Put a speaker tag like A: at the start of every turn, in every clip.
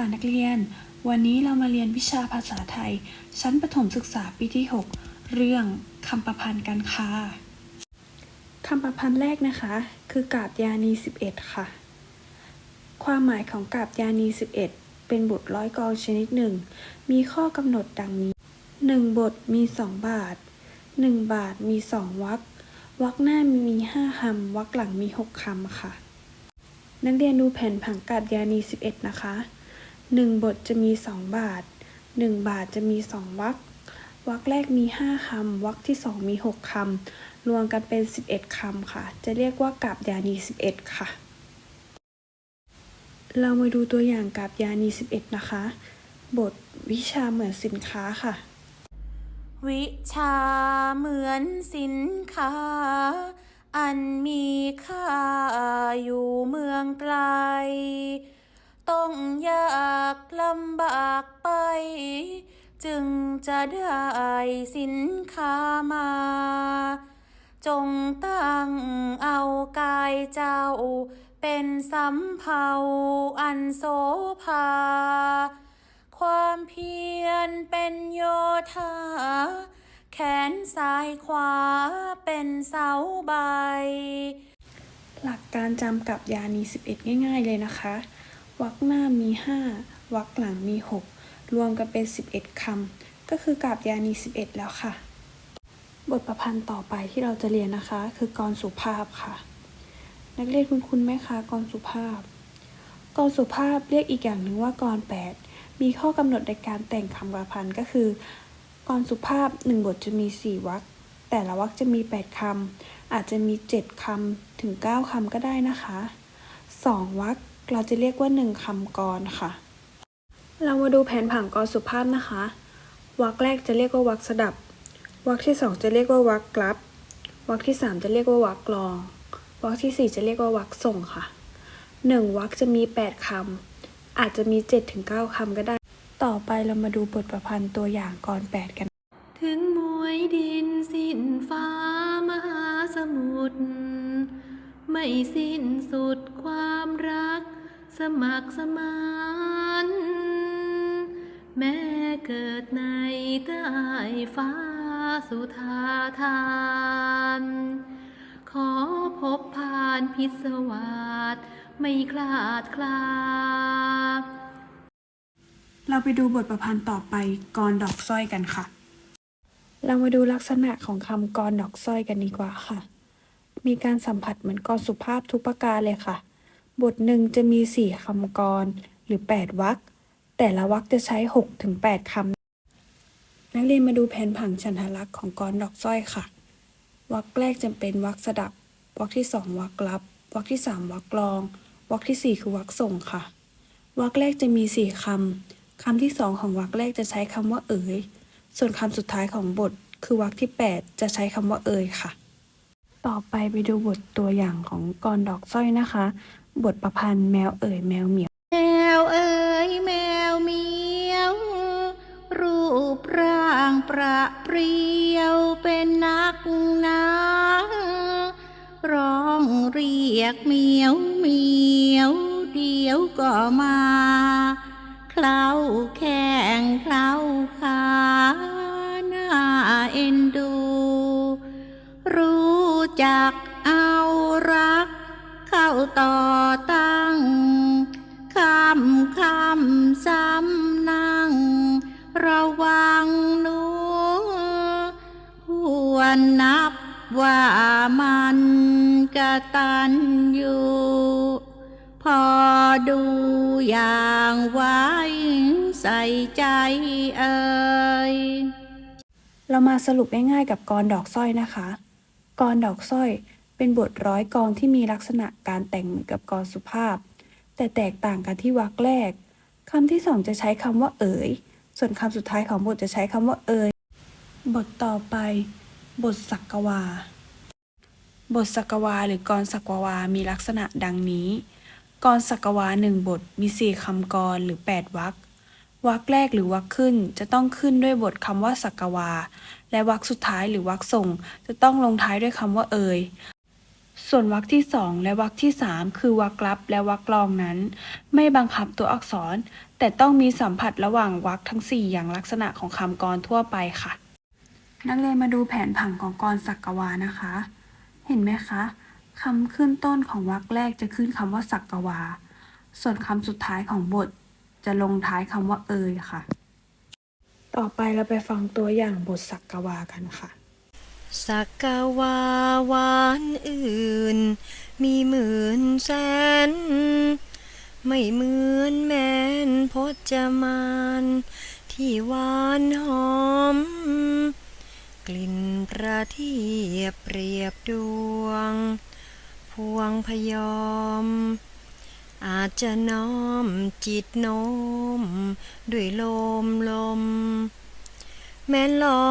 A: ค่ะนักเรียน วันนี้เรามาเรียนวิชาภาษาไทย ชั้นประถมศึกษาปีที่ 6 เรื่องคำประพันธ์กันค่ะคำประพันธ์แรกนะคะ คือกาบยานี 11 ค่ะ ความหมายของกาบยานี 11 เป็นบทร้อยกองชนิดหนึ่ง มีข้อกำหนดดังนี้ 1 บทมี 2 บาท 1 บาทมี 2 วรรควรรคหน้ามี 5คำวรรคหลังมี 6คำค่ะนักเรียนดูแผนผังกาบยานี 11 นะคะ 1บทจะมี2บาท1บาทจะมี2วรรควรรคแรกมี5คำวรรคที่2มี6คำรวมกันเป็น11คำค่ะ จะเรียกว่ากาบยานี11ค่ะ เรามาดูตัวอย่างกาบยานี11นะคะ บทวิชาเหมือนสินค้าค่ะ
B: วิชาเหมือนสินค้า อันมีค่าอยู่เมืองไกล ต้องยากลำบากไป จึงจะได้สินค้ามา จงตั้งเอากายเจ้า เป็นสำเภาอันโสภา ความเพียรเป็นโยธา แขนซ้ายขวาเป็นเสาใบ
A: หลักการจำกับยานี11 ง่าย ๆ เลยนะคะ วรรคหน้ามี5วรรคหลังมี6รวมกันเป็น11คำ ก็คือกาบยานี11แล้วค่ะ บทประพันธ์ต่อไปที่เราจะเรียนนะคะ คือกรสุภาพค่ะ นักเรียนคุณคุณไหมคะกรสุภาพ กรสุภาพเรียกอีกอย่างหนึ่งว่ากร8มีข้อกำหนดในการแต่งคำประพันธ์ก็คือกรสุภาพ1บทจะมี4วรรคแต่ละวรรคจะมี 8คำอาจจะมี 7คำถึง 9คำก็ได้นะคะ 2วรรค เราจะเรียกว่า 1คำกรค่ะ เรามาดูแผนผังกรสุภาพนะคะวรรคแรกจะเรียกว่าวรรคสดับวรรคที่ 2 จะเรียกว่าวรรคกลับวรรคที่ 3 จะเรียกว่าวรรคกลองวรรคทีสี่ 4 จะเรียกว่าวรรคส่งค่ะ 1วรรคจะมี 8คำอาจจะมี7ถึง9คำก็ได้ ต่อไปเรามาดูบทประพันธ์ตัวอย่างกร 8 กัน
C: ถึงมวยดินสิ้นฟ้ามหาสมุทร ไม่สิ้นสุดความรัก สมัครสมานแม้เกิดในใต้ฟ้าสุธาทานขอพบผ่านพิศวาสไม่คลาดคลา
A: เราไปดูบทประพันธ์ต่อไปกรดอกสร้อยกันค่ะ เรามาดูลักษณะของคำกรดอกสร้อยกันดีกว่าค่ะ มีการสัมผัสเหมือนกรสุภาพทุกประการเลยค่ะ บทหนึ่งจะมีสี่คำกรหรือ 8วรรคแต่ละวรรคจะใช้6ถึง8คำนักเรียนมาดูแผนผังฉันทลักษณ์ของกรดอกสร้อยค่ะ วรรคแรกจะเป็นวรรคสดับ วรรคที่สองวรรครับ วรรคที่สามวรรคลอง วรรคที่สี่คือวรรคส่งค่ะ วรรคแรกจะมีสี่คำ คำที่สองของวรรคแรกจะใช้คำว่าเอ๋ย ส่วนคำสุดท้ายของบท คือวรรคที่8จะใช้คำว่าเอ๋ยค่ะ ต่อไปไปดูบทตัวอย่างของกรดอกสร้อยนะคะ บทประพันธ์แมวเอ๋ยแมวเหมียว
B: แมวเอ๋ยแมวเหมียว รูปร่างประเปรียวเป็นนักหนาร้องเรียกเหมียวเหมียว เดี๋ยวก็มา เคล้าแข้งเค นับว่ามันกะตันอยู่พอดูอย่างไว้ใส่ใจเอ่ย
A: เรามาสรุปง่ายๆกับกรดอกสร้อยนะคะ กรดอกสร้อยเป็นบทร้อยกรที่มีลักษณะการแต่งเหมือนกับกรสุภาพ แต่แตกต่างกันที่วรรคแรกคำที่สองจะใช้คำว่าเอ๋ย ส่วนคำสุดท้ายของบทจะใช้คำว่าเอ๋ย บทต่อไป บทสักกวา บทสักกวาหรือกรสักกวา มีลักษณะดังนี้ กรสักกวาหนึ่งบทมีสี่คำกรหรือแปดวรรควรรคแรกหรือวรรคขึ้นจะต้องขึ้นด้วยบทคำว่าสักวา และวรรคสุดท้ายหรือวรรคส่ง จะต้องลงท้ายด้วยคำว่าเอ่ยส่วนวรรคที่สองและวรรคที่สามคือวรรคลับและวรรครองนั้น ไม่บังคับตัวอักษร แต่ต้องมีสัมผัสระหว่างวรรคทั้งสี่อย่างลักษณะของคำกรทั่วไปค่ะ นักเรียนมาดูแผนผังของกรศักวานะคะ เห็นไหมคะคำขึ้นต้นของวรรคแรกจะขึ้นคำว่าศักวา ส่วนคำสุดท้ายของบท จะลงท้ายคำว่าเอยค่ะ ต่อไปเราไปฟังตัวอย่างบทศักวากันค่ะ
D: สักกวาวานอื่น มีหมื่นแสน ไม่เหมือนแมนพจมาน ที่หวานหอม กลิ่นประทีบเปรียบดวง พวงพยอม อาจจะน้อมจิตโน้ม ด้วยลมลม แม้ล้อ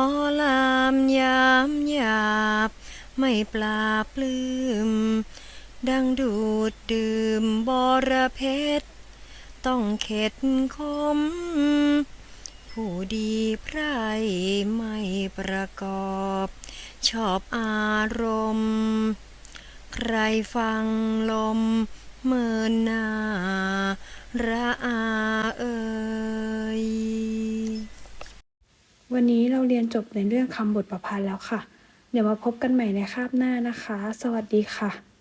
D: ลามยามหยาบ ไม่ปลาบปลื้ม ดังดูดดื่มบรเพชรต้องเข็ดคม ผู้ดีไพรไม่ประกอบ ชอบอารมณ์ ใครฟังลมเมินนาระอาเอ่ย
A: วันนี้เราเรียนจบในเรื่องคำบทประพันธ์แล้วค่ะ เดี๋ยวมาพบกันใหม่ในคาบหน้านะคะ สวัสดีค่ะ